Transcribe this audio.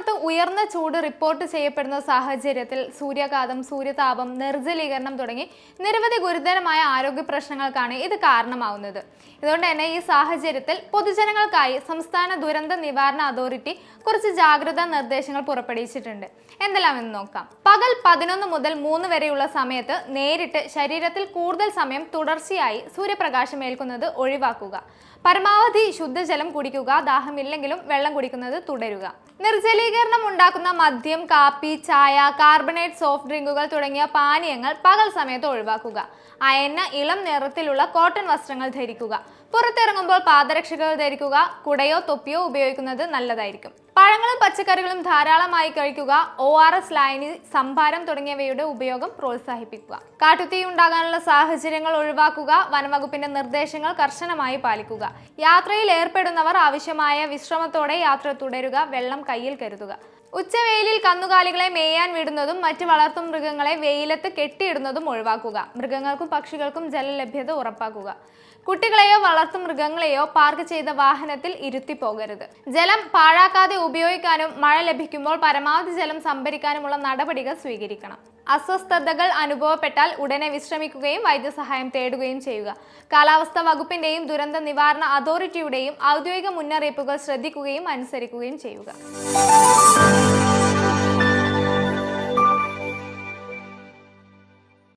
സംസ്ഥാനത്ത് ഉയർന്ന ചൂട് റിപ്പോർട്ട് ചെയ്യപ്പെടുന്ന സാഹചര്യത്തിൽ സൂര്യാഘാതം സൂര്യതാപം നിർജലീകരണം തുടങ്ങി നിരവധി ഗുരുതരമായ ആരോഗ്യ പ്രശ്നങ്ങൾക്കാണ് ഇത് കാരണമാവുന്നത്. ഇതുകൊണ്ട് തന്നെ ഈ സാഹചര്യത്തിൽ പൊതുജനങ്ങൾക്കായി സംസ്ഥാന ദുരന്ത നിവാരണ അതോറിറ്റി കുറച്ച് ജാഗ്രതാ നിർദ്ദേശങ്ങൾ പുറപ്പെടുവിച്ചിട്ടുണ്ട്. എന്തെല്ലാം എന്ന് നോക്കാം. പകൽ പതിനൊന്ന് മുതൽ മൂന്ന് വരെയുള്ള സമയത്ത് നേരിട്ട് ശരീരത്തിൽ കൂടുതൽ സമയം തുടർച്ചയായി സൂര്യപ്രകാശം ഏൽക്കുന്നത് ഒഴിവാക്കുക. പരമാവധി ശുദ്ധജലം കുടിക്കുക ദാഹമില്ലെങ്കിലും വെള്ളം കുടിക്കുന്നത് തുടരുക. നിർജലീകരണം ഉണ്ടാക്കുന്ന മദ്യം കാപ്പി ചായ കാർബണേറ്റ് സോഫ്റ്റ് ഡ്രിങ്കുകൾ തുടങ്ങിയ പാനീയങ്ങൾ പകൽ സമയത്ത് ഒഴിവാക്കുക. അയന്ന ഇളം നിറത്തിലുള്ള കോട്ടൺ വസ്ത്രങ്ങൾ ധരിക്കുക. പുറത്തിറങ്ങുമ്പോൾ പാദരക്ഷകൾ ധരിക്കുക. കുടയോ തൊപ്പിയോ ഉപയോഗിക്കുന്നത് നല്ലതായിരിക്കും. പഴങ്ങളും പച്ചക്കറികളും ധാരാളമായി കഴിക്കുക ഒ ആർ എസ് ലൈനി സംഭാരം തുടങ്ങിയവയുടെ ഉപയോഗം പ്രോത്സാഹിപ്പിക്കുക. കാട്ടുതീ ഉണ്ടാകാനുള്ള സാഹചര്യങ്ങൾ ഒഴിവാക്കുക വനംവകുപ്പിന്റെ നിർദ്ദേശങ്ങൾ കർശനമായി പാലിക്കുക. യാത്രയിൽ ഏർപ്പെടുന്നവർ ആവശ്യമായ വിശ്രമത്തോടെ യാത്ര തുടരുക വെള്ളം കയ്യിൽ കരുതുക. ഉച്ചവെയിലിൽ കന്നുകാലികളെ മേയാൻ വിടുന്നതും മറ്റ് വളർത്തു മൃഗങ്ങളെ വെയിലത്ത് കെട്ടിയിടുന്നതും ഒഴിവാക്കുക. മൃഗങ്ങൾക്കും പക്ഷികൾക്കും ജലലഭ്യത ഉറപ്പാക്കുക. കുട്ടികളെയോ വളർത്തു മൃഗങ്ങളെയോ പാർക്ക് ചെയ്ത വാഹനത്തിൽ ഇരുത്തി പോകരുത് ജലം പാഴാക്കാതെ ഉപയോഗിക്കാനും മഴ ലഭിക്കുമ്പോൾ പരമാവധി ജലം സംഭരിക്കാനുമുള്ള നടപടികൾ സ്വീകരിക്കണം. അസ്വസ്ഥതകൾ അനുഭവപ്പെട്ടാൽ ഉടനെ വിശ്രമിക്കുകയും വൈദ്യസഹായം തേടുകയും ചെയ്യുക. കാലാവസ്ഥാ വകുപ്പിന്റെയും ദുരന്ത നിവാരണ അതോറിറ്റിയുടെയും ഔദ്യോഗിക മുന്നറിയിപ്പുകൾ ശ്രദ്ധിക്കുകയും അനുസരിക്കുകയും ചെയ്യുക.